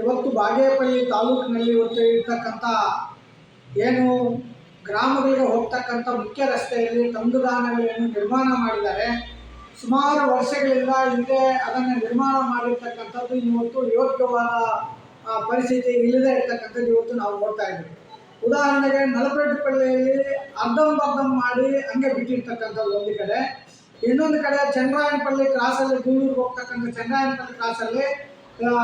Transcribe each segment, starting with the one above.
ಇವತ್ತು ಬಾಗೇಪಲ್ಲಿ ತಾಲೂಕಿನಲ್ಲಿ ಇವತ್ತು ಇರ್ತಕ್ಕಂಥ ಏನು ಗ್ರಾಮಗಳಿಗೆ ಹೋಗ್ತಕ್ಕಂಥ ಮುಖ್ಯ ರಸ್ತೆಯಲ್ಲಿ ತಂಗುದಾಣಗಳನ್ನು ನಿರ್ಮಾಣ ಮಾಡಿದ್ದಾರೆ. ಸುಮಾರು ವರ್ಷಗಳಿಂದ ಹಿಂದೆ ಅದನ್ನು ನಿರ್ಮಾಣ ಮಾಡಿರ್ತಕ್ಕಂಥದ್ದು ಇವತ್ತು ಯೋಗ್ಯವಾದ ಪರಿಸ್ಥಿತಿ ಇಲ್ಲದೆ ಇರ್ತಕ್ಕಂಥದ್ದು ಇವತ್ತು ನಾವು ನೋಡ್ತಾ ಇದ್ದೀವಿ. ಉದಾಹರಣೆಗೆ ನಲಪೇಟು ಪಳ್ಳಿಯಲ್ಲಿ ಅರ್ಧಂಬರ್ಧಂ ಮಾಡಿ ಹಂಗೆ ಬಿಟ್ಟಿರ್ತಕ್ಕಂಥದ್ದು ಒಂದು ಕಡೆ. ಇನ್ನೊಂದು ಕಡೆ ಚಂದ್ರಾಯನಪಲ್ಲಿ ಕ್ರಾಸಲ್ಲಿ ಗೂಳೂರಿಗೆ ಹೋಗ್ತಕ್ಕಂಥ ಚಂದ್ರಾಯನಪಲ್ಲಿ ಕ್ರಾಸಲ್ಲಿ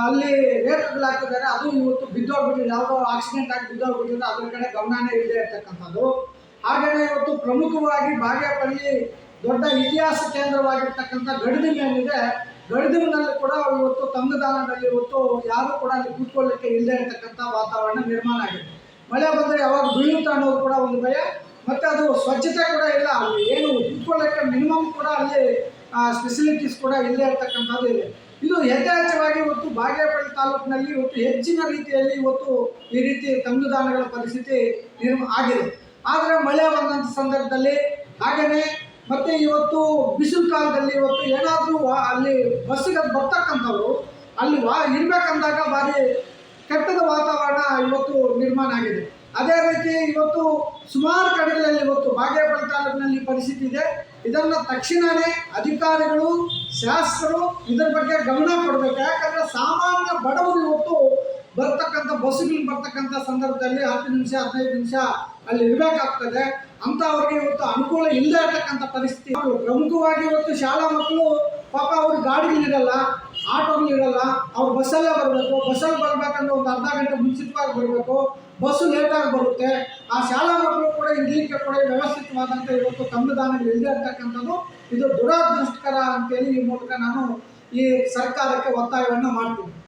ಅಲ್ಲಿ ರೇಖೆಗಳು ಹಾಕಿದ್ದಾರೆ. ಅದು ಇವತ್ತು ಬಿದ್ದೋಗ್ಬಿಟ್ಟಿದೆ. ಯಾವುದೋ ಆಕ್ಸಿಡೆಂಟ್ ಆಗಿ ಬಿದ್ದೋಗ್ಬಿಟ್ಟಿದೆ. ಅದ್ರ ಕಡೆ ಗಮನನೇ ಇಲ್ಲದೆ ಇರ್ತಕ್ಕಂಥದ್ದು. ಹಾಗೆಯೇ ಇವತ್ತು ಪ್ರಮುಖವಾಗಿ ಬಾಗೇಪಲ್ಲಿ ದೊಡ್ಡ ಇತಿಹಾಸ ಕೇಂದ್ರವಾಗಿರ್ತಕ್ಕಂಥ ಗಡಿದಿಲ್ ಏನಿದೆ ಕೂಡ ಇವತ್ತು ತಂಗದಾನದಲ್ಲಿ ಇವತ್ತು ಯಾರು ಕೂಡ ಅಲ್ಲಿ ಕೂತ್ಕೊಳ್ಳಿಕ್ಕೆ ಇಲ್ಲದೆ ಇರತಕ್ಕಂಥ ವಾತಾವರಣ ನಿರ್ಮಾಣ ಆಗಿದೆ. ಮಳೆ ಬಂದರೆ ಯಾವಾಗ ಬೀಳುತ್ತಾ ಅನ್ನೋದು ಕೂಡ ಒಂದು ಭಯ. ಮತ್ತು ಅದು ಸ್ವಚ್ಛತೆ ಕೂಡ ಇಲ್ಲ. ಏನು ಕೂತ್ಕೊಳ್ಳೋಕ್ಕೆ ಮಿನಿಮಮ್ ಕೂಡ ಅಲ್ಲಿ ಫೆಸಿಲಿಟೀಸ್ ಕೂಡ ಇಲ್ಲದೆ ಇರ್ತಕ್ಕಂಥದ್ದು ಇದೆ. ಇದು ಯಥೇಚ್ಛವಾಗಿ ಇವತ್ತು ಬಾಗೇಪಲ್ಲಿ ತಾಲೂಕಿನಲ್ಲಿ ಇವತ್ತು ಹೆಚ್ಚಿನ ರೀತಿಯಲ್ಲಿ ಇವತ್ತು ಈ ರೀತಿ ತಂಗುದಾಣಗಳ ಪರಿಸ್ಥಿತಿ ನಿರ್ಮ, ಆಗಿದೆ. ಆದರೆ ಮಳೆ ಬಂದಂಥ ಸಂದರ್ಭದಲ್ಲಿ ಹಾಗೆಯೇ ಮತ್ತು ಇವತ್ತು ಬಿಸಿಲು ಕಾಲದಲ್ಲಿ ಇವತ್ತು ಏನಾದರೂ ಅಲ್ಲಿ ಬಸ್ಸಿಗೆ ಬರ್ತಕ್ಕಂಥವ್ರು ಅಲ್ಲಿ ವಾ, ಇರಬೇಕಂದಾಗ ಭಾರಿ ಕೆಟ್ಟದ ವಾತಾವರಣ ಇವತ್ತು ನಿರ್ಮಾಣ ಆಗಿದೆ. ಅದೇ ರೀತಿ ಇವತ್ತು ಸುಮಾರು ಕಡೆಗಳಲ್ಲಿ ಇವತ್ತು ಬಾಗೇಪಲ್ಲಿ ತಾಲೂಕಿನಲ್ಲಿ ಪರಿಸ್ಥಿತಿ ಇದೆ. ಇದನ್ನು ತಕ್ಷಣವೇ ಅಧಿಕಾರಿಗಳು, ಶಾಸಕರು ಇದರ ಬಗ್ಗೆ ಗಮನ ಕೊಡಬೇಕು. ಯಾಕಂದರೆ ಸಾಮಾನ್ಯ ಬಡವರು ಇವತ್ತು ಬರ್ತಕ್ಕಂಥ ಬಸ್ಸುಗಳು ಬರ್ತಕ್ಕಂಥ ಸಂದರ್ಭದಲ್ಲಿ ಹತ್ತು ನಿಮಿಷ, ಹದಿನೈದು ನಿಮಿಷ ಅಲ್ಲಿ ಇರಬೇಕಾಗ್ತದೆ. ಅಂಥವ್ರಿಗೆ ಇವತ್ತು ಅನುಕೂಲ ಇಲ್ಲದೆ ಇರತಕ್ಕಂಥ ಪರಿಸ್ಥಿತಿ. ಪ್ರಮುಖವಾಗಿ ಇವತ್ತು ಶಾಲಾ ಮಕ್ಕಳು ಪಾಪ ಅವ್ರಿಗೆ ಗಾಡಿಗಳಿರಲ್ಲ ಆಟೋಗಳಿರಲ್ಲ ಅವ್ರು ಬಸ್ಸಲ್ಲೇ ಬರಬೇಕು. ಬಸ್ಸಲ್ಲಿ ಬರಬೇಕಂದ್ರೆ ಒಂದು ಅರ್ಧ ಗಂಟೆ ಮುಂಚಿತವಾಗಿ ಬರಬೇಕು. ಬಸ್ಸು ಲೇಟಾಗಿ ಬರುತ್ತೆ. ಆ ಶಾಲಾ ಮಕ್ಕಳು ಕೂಡ ಇರಲಿಕ್ಕೆ ಕೂಡ ವ್ಯವಸ್ಥಿತವಾದಂಥ ಇವತ್ತು ತಂಗುದಾನಗಳು ಇಲ್ಲದೆ ಇರ್ತಕ್ಕಂಥದ್ದು, ಇದು ದುರಾದೃಷ್ಟಕರ ಅಂತೇಳಿ ಈ ಮೂಲಕ ನಾನು ಈ ಸರ್ಕಾರಕ್ಕೆ ಒತ್ತಾಯವನ್ನು ಮಾಡ್ತೀನಿ.